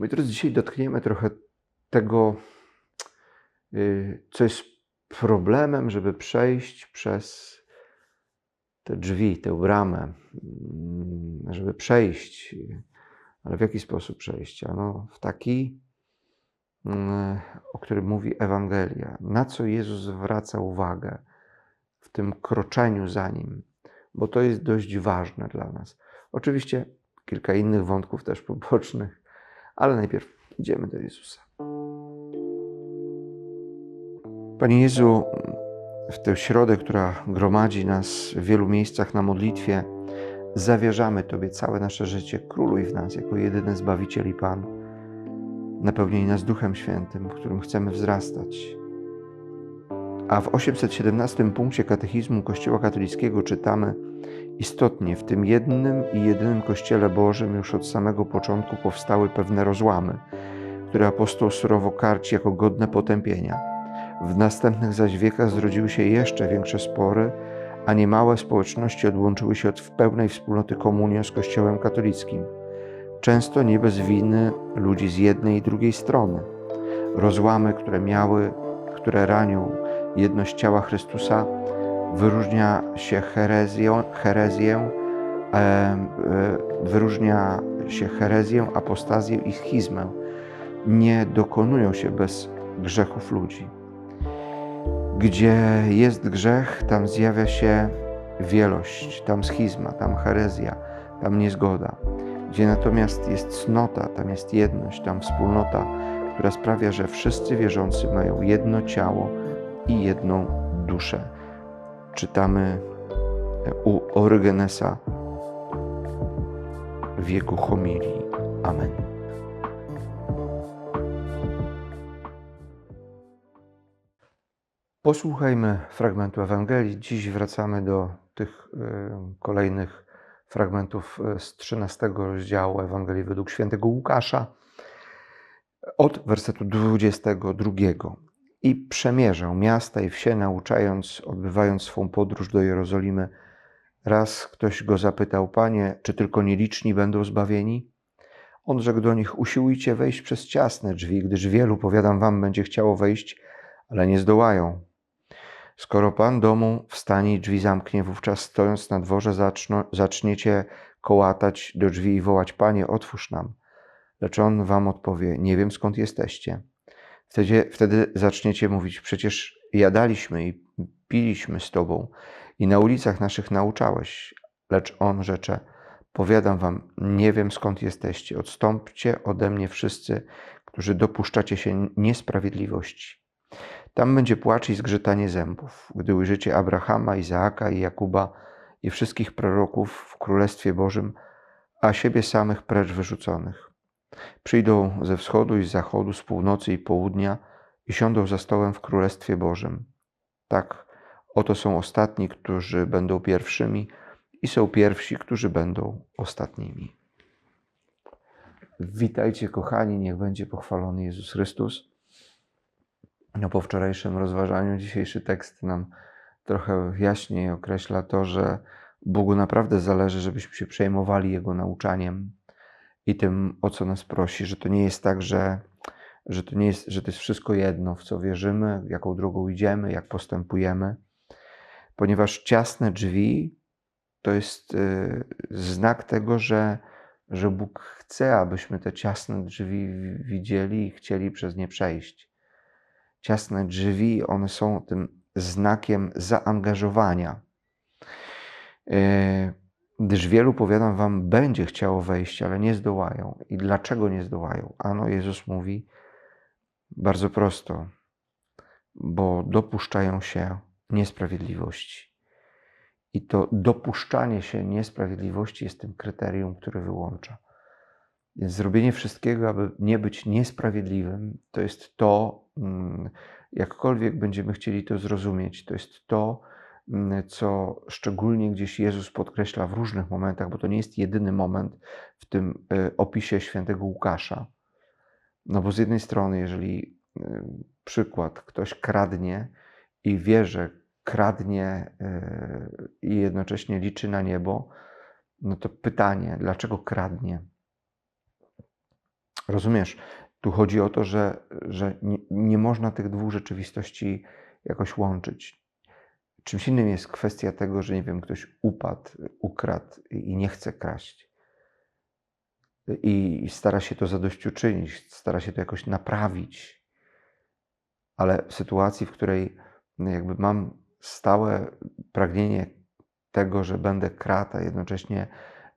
Moi drodzy, dzisiaj dotkniemy trochę tego, y, co jest problemem, żeby przejść przez te drzwi, tę bramę, mm, żeby przejść. Ale w jaki sposób przejść? Ano w taki, mm, o którym mówi Ewangelia. Na co Jezus zwraca uwagę w tym kroczeniu za Nim, bo to jest dość ważne dla nas. Oczywiście kilka innych wątków też pobocznych, ale najpierw idziemy do Jezusa. Panie Jezu, w tę środę, która gromadzi nas w wielu miejscach na modlitwie, zawierzamy Tobie całe nasze życie. Króluj w nas jako jedyny Zbawiciel i Pan. Napełnij nas Duchem Świętym, w którym chcemy wzrastać. A w 817 punkcie katechizmu Kościoła katolickiego czytamy: Istotnie w tym jednym i jedynym Kościele Bożym już od samego początku powstały pewne rozłamy, które apostoł surowo karci jako godne potępienia. W następnych zaś wiekach zrodziły się jeszcze większe spory, a niemałe społeczności odłączyły się od pełnej wspólnoty komunii z Kościołem katolickim. Często nie bez winy ludzi z jednej i drugiej strony. Rozłamy, które miały, które ranią jedność ciała Chrystusa, wyróżnia się herezją, herezję, e, e, wyróżnia się herezję, apostazję i schizmę. Nie dokonują się bez grzechów ludzi. Gdzie jest grzech, tam zjawia się wielość, tam schizma, tam herezja, tam niezgoda. Gdzie natomiast jest cnota, tam jest jedność, tam wspólnota, która sprawia, że wszyscy wierzący mają jedno ciało i jedną duszę. Czytamy u Orygenesa w jego homilii. Amen. Posłuchajmy fragmentu Ewangelii. Dziś wracamy do tych y, kolejnych fragmentów y, z 13 rozdziału Ewangelii według świętego Łukasza, od wersetu 22. I przemierzał miasta i wsie, nauczając, odbywając swą podróż do Jerozolimy. Raz ktoś go zapytał, Panie, czy tylko nieliczni będą zbawieni? On rzekł do nich, usiłujcie wejść przez ciasne drzwi, gdyż wielu, powiadam wam, będzie chciało wejść, ale nie zdołają. Skoro Pan domu wstanie i drzwi zamknie, wówczas stojąc na dworze zaczniecie kołatać do drzwi i wołać, Panie, otwórz nam. Lecz On wam odpowie, nie wiem skąd jesteście. Wtedy, wtedy zaczniecie mówić, przecież jadaliśmy i piliśmy z Tobą i na ulicach naszych nauczałeś. Lecz On rzecze, powiadam wam, nie wiem skąd jesteście, odstąpcie ode mnie wszyscy, którzy dopuszczacie się niesprawiedliwości. Tam będzie płacz i zgrzytanie zębów, gdy ujrzycie Abrahama, Izaaka i Jakuba i wszystkich proroków w Królestwie Bożym, a siebie samych precz wyrzuconych. Przyjdą ze wschodu i z zachodu, z północy i południa i siądą za stołem w Królestwie Bożym. Tak, oto są ostatni, którzy będą pierwszymi i są pierwsi, którzy będą ostatnimi. Witajcie, kochani, niech będzie pochwalony Jezus Chrystus. No, po wczorajszym rozważaniu dzisiejszy tekst nam trochę jaśniej określa to, że Bogu naprawdę zależy, żebyśmy się przejmowali Jego nauczaniem i tym, o co nas prosi, że to nie jest tak, że, że, to, nie jest, że to jest wszystko jedno, w co wierzymy, jaką drogą idziemy, jak postępujemy, ponieważ ciasne drzwi to jest y, znak tego, że, że Bóg chce, abyśmy te ciasne drzwi widzieli i chcieli przez nie przejść ciasne drzwi, one są tym znakiem zaangażowania. E, gdyż wielu, powiadam wam, będzie chciało wejść, ale nie zdołają. I dlaczego nie zdołają? Ano, Jezus mówi bardzo prosto, bo dopuszczają się niesprawiedliwości. I to dopuszczanie się niesprawiedliwości jest tym kryterium, które wyłącza. Więc zrobienie wszystkiego, aby nie być niesprawiedliwym, to jest to, mm, jakkolwiek będziemy chcieli to zrozumieć, to jest to, co szczególnie gdzieś Jezus podkreśla w różnych momentach, bo to nie jest jedyny moment w tym y, opisie świętego Łukasza. No bo z jednej strony, jeżeli y, przykład, ktoś kradnie i wie, że kradnie y, i jednocześnie liczy na niebo, no to pytanie, dlaczego kradnie? Rozumiesz? Tu chodzi o to, że, że nie, nie można tych dwóch rzeczywistości jakoś łączyć. Czymś innym jest kwestia tego, że nie wiem, ktoś upadł, ukradł i nie chce kraść. I stara się to zadośćuczynić, stara się to jakoś naprawić. Ale w sytuacji, w której jakby mam stałe pragnienie tego, że będę kradł, a jednocześnie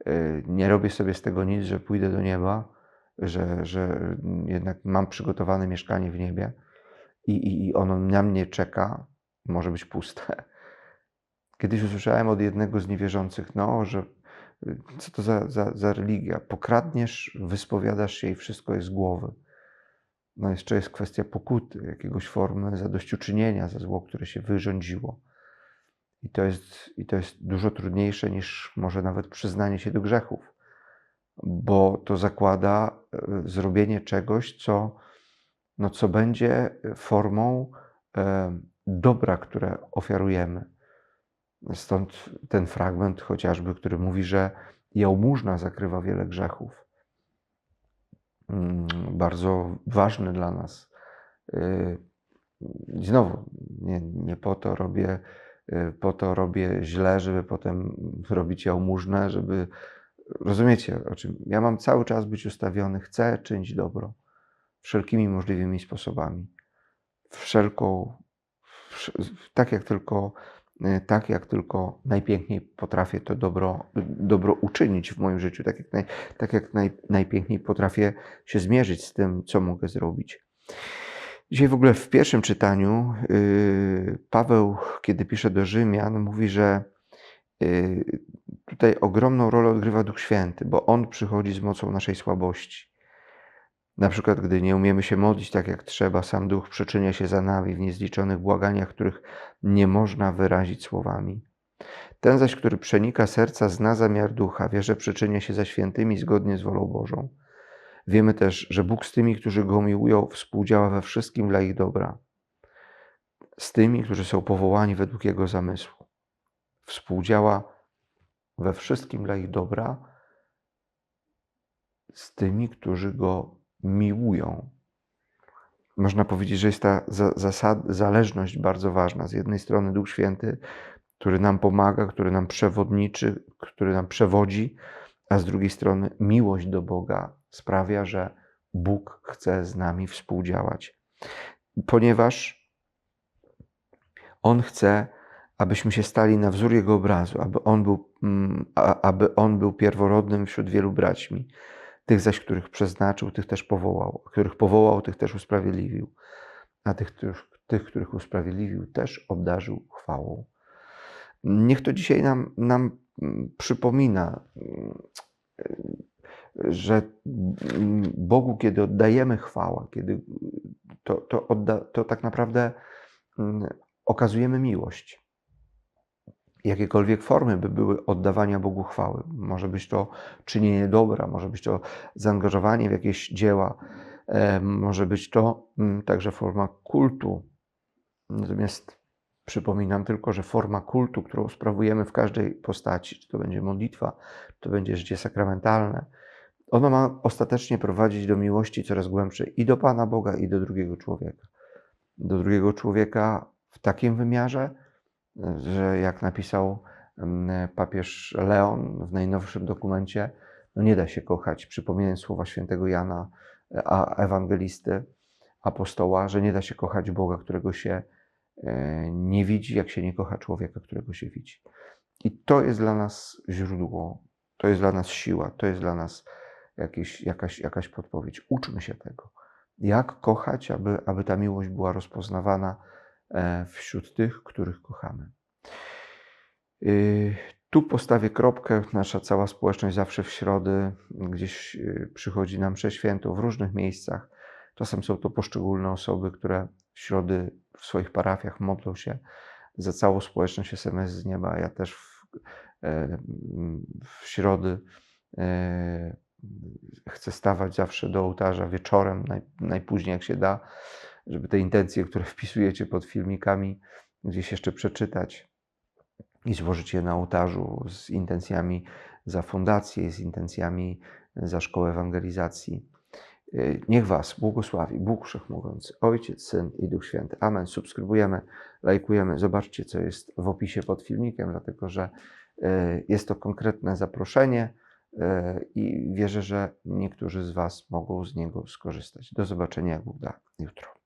y, nie robię sobie z tego nic, że pójdę do nieba, że, że jednak mam przygotowane mieszkanie w niebie i, i ono na mnie czeka, może być puste. Kiedyś usłyszałem od jednego z niewierzących, no, że y, co to za, za, za religia? Pokradniesz, wyspowiadasz się i wszystko jest z głowy. No jeszcze jest kwestia pokuty, jakiegoś formy zadośćuczynienia za zło, które się wyrządziło. I to, jest, I to jest dużo trudniejsze niż może nawet przyznanie się do grzechów, bo to zakłada y, zrobienie czegoś, co, no, co będzie formą e, dobra, które ofiarujemy. Stąd ten fragment chociażby, który mówi, że jałmużna zakrywa wiele grzechów. Mm, bardzo ważny dla nas. Y, I znowu, nie, nie po to robię, y, po to robię źle, żeby potem robić jałmużnę, żeby. Rozumiecie, o czym? Ja mam cały czas być ustawiony, chcę czynić dobro wszelkimi możliwymi sposobami. Wszelką, tak jak tylko tak, jak tylko najpiękniej potrafię to dobro, dobro uczynić w moim życiu, tak jak, naj, tak jak naj, najpiękniej potrafię się zmierzyć z tym, co mogę zrobić. Dzisiaj w ogóle w pierwszym czytaniu yy, Paweł, kiedy pisze do Rzymian, mówi, że yy, tutaj ogromną rolę odgrywa Duch Święty, bo On przychodzi z mocą naszej słabości. Na przykład, gdy nie umiemy się modlić tak jak trzeba, sam duch przyczynia się za nami w niezliczonych błaganiach, których nie można wyrazić słowami. Ten zaś, który przenika serca, zna zamiar ducha, wie, że przyczynia się za świętymi zgodnie z wolą Bożą. Wiemy też, że Bóg z tymi, którzy go miłują, współdziała we wszystkim dla ich dobra. Z tymi, którzy są powołani według jego zamysłu. Współdziała we wszystkim dla ich dobra, z tymi, którzy go miłują. Można powiedzieć, że jest ta zależność bardzo ważna. Z jednej strony Duch Święty, który nam pomaga, który nam przewodniczy, który nam przewodzi, a z drugiej strony miłość do Boga sprawia, że Bóg chce z nami współdziałać. Ponieważ On chce, abyśmy się stali na wzór Jego obrazu, aby On był, mm, aby on był pierworodnym wśród wielu braćmi. Tych zaś, których przeznaczył, tych też powołał. Których powołał, tych też usprawiedliwił. A tych, których, tych, których usprawiedliwił, też obdarzył chwałą. Niech to dzisiaj nam, nam mm, przypomina, mm, że Bogu, kiedy oddajemy chwałę, kiedy to, to, odda, to tak naprawdę mm, okazujemy miłość jakiekolwiek formy by były oddawania Bogu chwały. Może być to czynienie dobra, może być to zaangażowanie w jakieś dzieła, może być to mm, także forma kultu. Natomiast przypominam tylko, że forma kultu, którą sprawujemy w każdej postaci, czy to będzie modlitwa, czy to będzie życie sakramentalne, ono ma ostatecznie prowadzić do miłości coraz głębszej i do Pana Boga, i do drugiego człowieka. Do drugiego człowieka w takim wymiarze, że jak napisał papież Leon w najnowszym dokumencie, no nie da się kochać, przypominając słowa świętego Jana, a ewangelisty, apostoła, że nie da się kochać Boga, którego się e, nie widzi, jak się nie kocha człowieka, którego się widzi. I to jest dla nas źródło, to jest dla nas siła, to jest dla nas jakieś, jakaś, jakaś podpowiedź. Uczmy się tego. Jak kochać, aby, aby ta miłość była rozpoznawana E, wśród tych, których kochamy. Y, tu postawię kropkę. Nasza cała społeczność zawsze w środę gdzieś y, przychodzi nam prześwięto w różnych miejscach. Czasem są to poszczególne osoby, które w środy w swoich parafiach modlą się za całą społeczność SMS z nieba. Ja też w, e, w środy e, chcę stawać zawsze do ołtarza wieczorem, naj, najpóźniej jak się da żeby te intencje, które wpisujecie pod filmikami, gdzieś jeszcze przeczytać i złożyć je na ołtarzu z intencjami za fundację, z intencjami za szkołę ewangelizacji. Y, Niech Was błogosławi Bóg Wszechmogący, Ojciec, Syn i Duch Święty. Amen. Subskrybujemy, lajkujemy. Zobaczcie, co jest w opisie pod filmikiem, dlatego że y, jest to konkretne zaproszenie y, i wierzę, że niektórzy z Was mogą z niego skorzystać. Do zobaczenia, jak Bóg da, jutro.